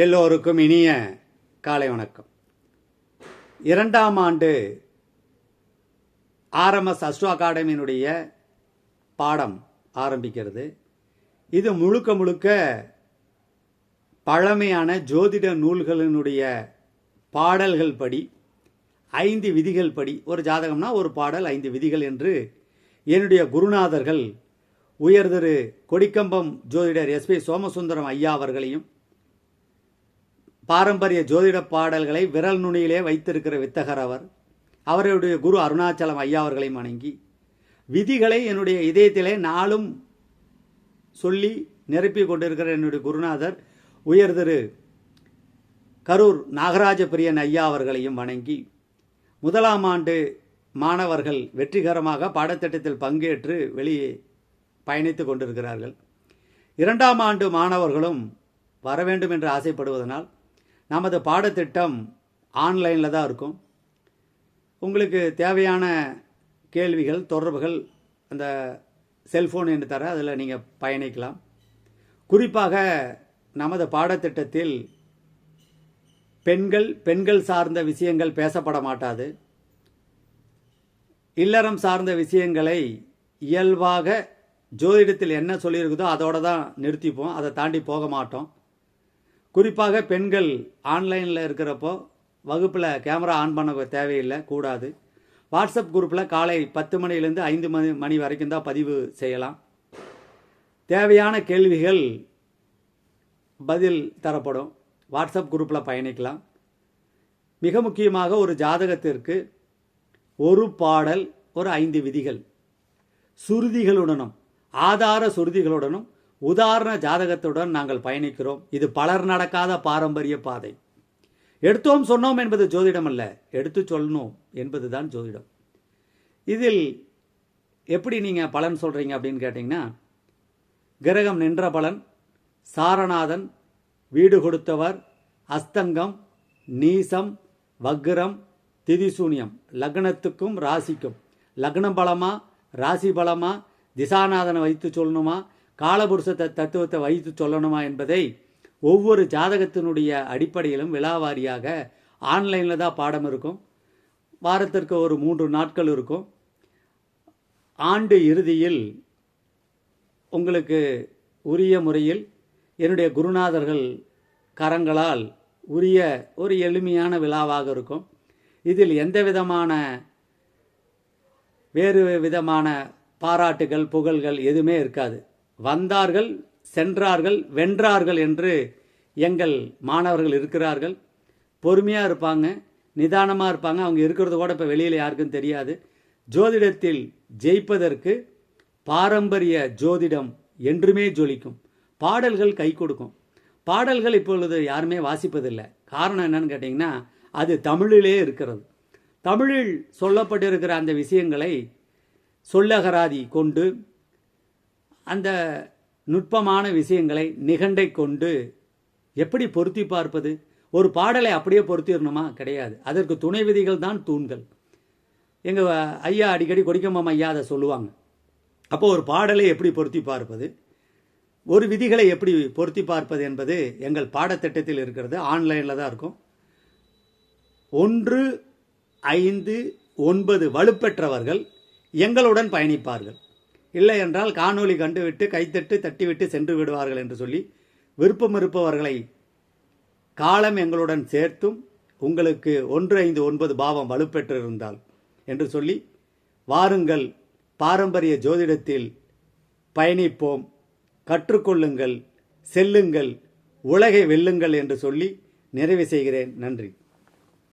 எல்லோருக்கும் இனிய காலை வணக்கம். இரண்டாம் ஆண்டு ஆர்எம்எஸ் அஸ்ட்ரோ அகாடமியினுடைய பாடம் ஆரம்பிக்கிறது. இது முழுக்க முழுக்க பழமையான ஜோதிட நூல்களினுடைய பாடல்கள் படி ஐந்து விதிகள் படி ஒரு ஜாதகம்னா ஒரு பாடல் ஐந்து விதிகள் என்று என்னுடைய குருநாதர்கள் உயர்திரு கொடிக்கம்பம் ஜோதிடர் எஸ்பி சோமசுந்தரம் ஐயா அவர்களையும் பாரம்பரிய ஜோதிட பாடல்களை விரல் நுனியிலே வைத்திருக்கிற வித்தகர் அவர் அவருடைய குரு அருணாச்சலம் ஐயா அவர்களையும் வணங்கி விதிகளை என்னுடைய இதயத்திலே நாளும் சொல்லி நிரப்பி கொண்டிருக்கிற என்னுடைய குருநாதர் உயர் திரு கரூர் நாகராஜ பிரியன் ஐயா அவர்களையும் வணங்கி முதலாம் ஆண்டு மாணவர்கள் வெற்றிகரமாக பாடத்திட்டத்தில் பங்கேற்று வெளியே பயணித்து கொண்டிருக்கிறார்கள். இரண்டாம் ஆண்டு மாணவர்களும் வர வேண்டும் என்று ஆசைப்படுவதனால் நமது பாடத்திட்டம் ஆன்லைனில் தான் இருக்கும். உங்களுக்கு தேவையான கேள்விகள் தொடர்புகள் அந்த செல்ஃபோன் என்று தர அதில் நீங்கள் பயணிக்கலாம். குறிப்பாக நமது பாடத்திட்டத்தில் பெண்கள் பெண்கள் சார்ந்த விஷயங்கள் பேசப்பட மாட்டாது. இல்லறம் சார்ந்த விஷயங்களை இயல்பாக ஜோதிடத்தில் என்ன சொல்லியிருக்குதோ அதோடு தான் நிறுத்திப்போம். அதை தாண்டி போக மாட்டோம். குறிப்பாக பெண்கள் ஆன்லைனில் இருக்கிறப்போ வகுப்பில் கேமரா ஆன் பண்ண தேவையில்லை கூடாது. வாட்ஸ்அப் குரூப்பில் காலை பத்து மணிலேருந்து ஐந்து மணி மணி வரைக்கும் தான் பதிவு செய்யலாம். தேவையான கேள்விகள் பதில் தரப்படும். வாட்ஸ்அப் குரூப்பில் பயணிக்கலாம். மிக முக்கியமாக ஒரு ஜாதகத்திற்கு ஒரு பாடல் ஒரு ஐந்து விதிகள். சுருதிகளுடனும் ஆதார சுருதிகளுடனும் உதாரண ஜாதகத்துடன் நாங்கள் பயணிக்கிறோம். இது பலர் நடக்காத பாரம்பரிய பாதை. எடுத்தோம் சொன்னோம் என்பது ஜோதிடம் அல்ல எடுத்து சொல்லணும் என்பதுதான் ஜோதிடம். இதில் எப்படி நீங்கள் பலன் சொல்கிறீங்க அப்படின்னு கேட்டிங்கன்னா கிரகம் நின்ற பலன் சாரநாதன் வீடு கொடுத்தவர் அஸ்தங்கம் நீசம் வக்ரம் திதிசூன்யம். லக்னத்துக்கும் ராசிக்கும். லக்னம் பலமா ராசி பலமா திசாநாதனை வைத்து சொல்லணுமா காலபுருஷ த- தத்துவத்தை வைத்து சொல்லணுமா என்பதை ஒவ்வொரு ஜாதகத்தினுடைய அடிப்படையிலும் விழாவாரியாக ஆன்லைனில் தான் பாடம் இருக்கும். வாரத்திற்கு ஒரு மூன்று நாட்கள் இருக்கும். ஆண்டு இறுதியில் உங்களுக்கு உரிய முறையில் என்னுடைய குருநாதர்கள் கரங்களால் உரிய ஒரு எளிமையான விழாவாக இருக்கும். இதில் எந்த விதமான வேறு விதமான பாராட்டுகள் புகழ்கள் எதுவுமே இருக்காது. வந்தார்கள் சென்றார்கள் வென்றார்கள் என்று எங்கள் மாணவர்கள் இருக்கிறார்கள். பொறுமையாக இருப்பாங்க நிதானமாக இருப்பாங்க. அவங்க இருக்கிறது கூட இப்போ வெளியில் யாருக்கும் தெரியாது. ஜோதிடத்தில் ஜெயிப்பதற்கு பாரம்பரிய ஜோதிடம் என்றுமே ஜொலிக்கும். பாடல்கள் கை கொடுக்கும். பாடல்கள் இப்பொழுது யாருமே வாசிப்பதில்லை. காரணம் என்னன்னு கேட்டிங்கன்னா அது தமிழிலே இருக்கிறது. தமிழில் சொல்லப்பட்டிருக்கிற அந்த விஷயங்களை சொல்லகராதி கொண்டு அந்த நுட்பமான விஷயங்களை நிகண்டை கொண்டு எப்படி பொருத்தி பார்ப்பது? ஒரு பாடலை அப்படியே பொருத்திடணுமா? கிடையாது. அதற்கு துணை விதிகள் தான் தூண்கள். எங்கள் ஐயா அடிக்கடி கொடிக்கம்பம் ஐயா அதை சொல்லுவாங்க. அப்போது ஒரு பாடலை எப்படி பொருத்தி பார்ப்பது? ஒரு விதிகளை எப்படி பொருத்தி பார்ப்பது என்பது எங்கள் பாடத்திட்டத்தில் இருக்கிறது. ஆன்லைனில் தான் இருக்கும். ஒன்று ஐந்து ஒன்பது வலுப்பெற்றவர்கள் எங்களுடன் பயணிப்பார்கள். இல்லை என்றால் காணொளி கண்டுவிட்டு கைத்தட்டு தட்டிவிட்டு சென்று விடுவார்கள் என்று சொல்லி விருப்பம் இருப்பவர்களை காலம் எங்களுடன் சேர்த்தும் உங்களுக்கு ஒன்று ஐந்து ஒன்பது பாவம் வலுப்பெற்றிருந்தால் என்று சொல்லி வாருங்கள் பாரம்பரிய ஜோதிடத்தில் பயணிப்போம் கற்றுக்கொள்ளுங்கள் செல்லுங்கள் உலகை வெல்லுங்கள் என்று சொல்லி நிறைவு செய்கிறேன். நன்றி.